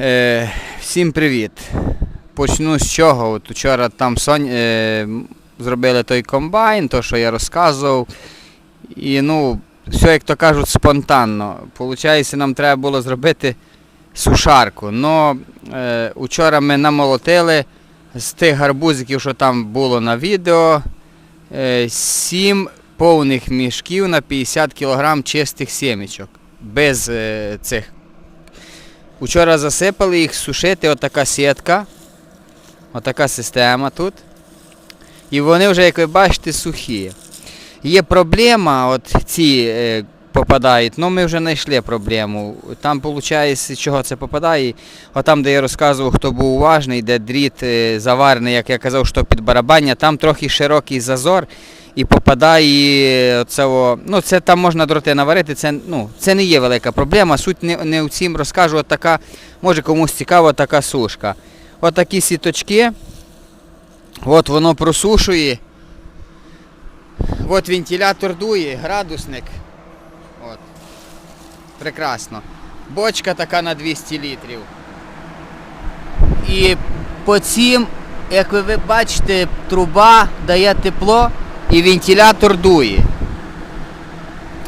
Е, всім привіт. Почну з чого. От вчора там Сонь, е, зробили той комбайн, то, що я розказував. І ну, все, як то кажуть, спонтанно. Получається, нам треба було зробити сушарку. Но е, вчора ми намолотили з тих гарбузиків, що там було на відео, е, 7 повних мішків на 50 кг чистих сімечок. Без е, цих Учора засипали їх сушити, отака сітка. Отака система тут. І вони вже, як ви бачите, сухі. Є проблема, от ці е, попадають, ну ми вже знайшли проблему. Там виходить, чого це попадає. Отам, де я розказував, хто був уважний, де дріт е, заварений, як я казав, що під барабання, там трохи широкий зазор і попадає оце, о- ну це там можна дроти наварити, це, ну, це не є велика проблема. Суть не, не в цім розкажу, от така, може комусь цікава така сушка. От такі сіточки, от воно просушує. От вентилятор дує, градусник. От. Прекрасно. Бочка така на 200 літрів. І по цим, як ви бачите, труба дає тепло і вентилятор дує.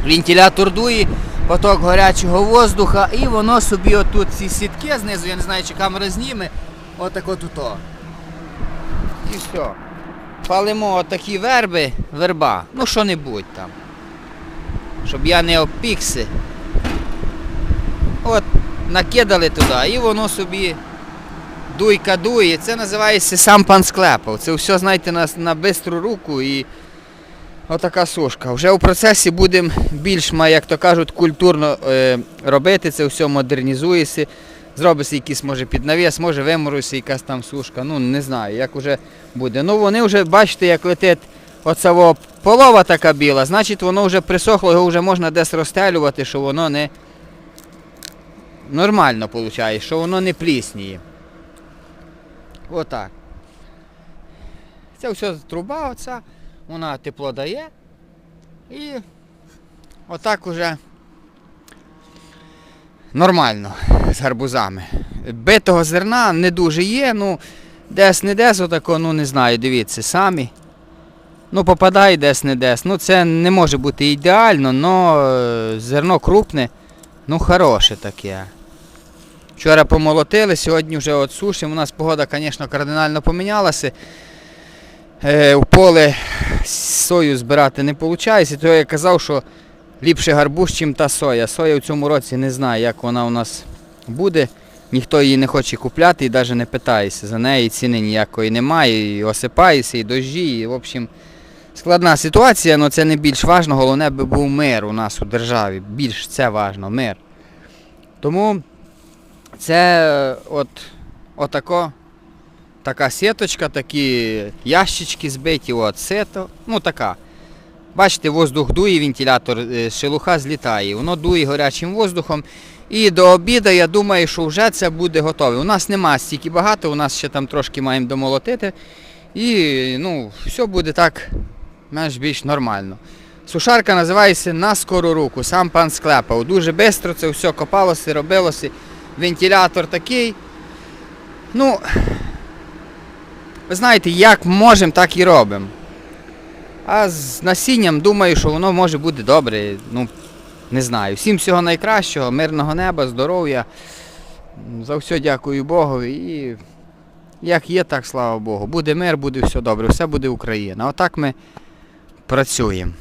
Вентилятор дує, поток гарячого воздуха, і воно собі отут ці сітки знизу, я не знаю, чи камера зніме, отак от ото. І все. Палимо отакі верби, верба, ну що-небудь там. Щоб я не обпікся. От, накидали туди, і воно собі дуйка дує. Це називається сам пан склепав. Це все, знаєте, на, на бистру руку і отака сушка. Вже у процесі будемо більш, як то кажуть, культурно е, робити це все, модернізується. Зробиться якийсь, може, піднавіс, може виморується якась там сушка. Ну, не знаю, як вже буде. Ну вони вже, бачите, як летить оця полова така біла, значить воно вже присохло, його вже можна десь розстелювати, що воно не нормально виходить, що воно не плісніє. Отак. Це все труба оця, вона тепло дає. І отак уже нормально з гарбузами. Битого зерна не дуже є, ну десь не десь отако, ну не знаю, дивіться самі. Ну, попадає десь не десь. Ну, це не може бути ідеально, але зерно крупне, ну хороше таке. Вчора помолотили, сьогодні вже от сушимо. У нас погода, звісно, кардинально помінялася. Е, в поле сою збирати не виходить. То я казав, що ліпше гарбуз, чим та соя. Соя в цьому році не знаю, як вона у нас буде. Ніхто її не хоче купляти і навіть не питається. За неї ціни ніякої немає, і осипається, і дощі. І, в общем, складна ситуація, але це не більш важно. Головне би був мир у нас у державі. Більш це важно, мир. Тому це от отако, така сіточка, такі ящички збиті, от сито, ну така. Бачите, воздух дує, вентилятор, е, шелуха злітає, воно дує гарячим воздухом. І до обіду я думаю, що вже це буде готове. У нас нема стільки багато, у нас ще там трошки маємо домолотити. І ну, все буде так менш більш нормально. Сушарка називається на скору руку, сам пан склепав. Дуже швидко це все копалося, робилося. Вентилятор такий. Ну, ви знаєте, як можемо, так і робимо. А з насінням думаю, що воно може бути добре. Ну, не знаю. Всім всього найкращого, мирного неба, здоров'я. За все дякую Богу. І як є, так слава Богу. Буде мир, буде все добре, все буде Україна. Отак ми працюємо.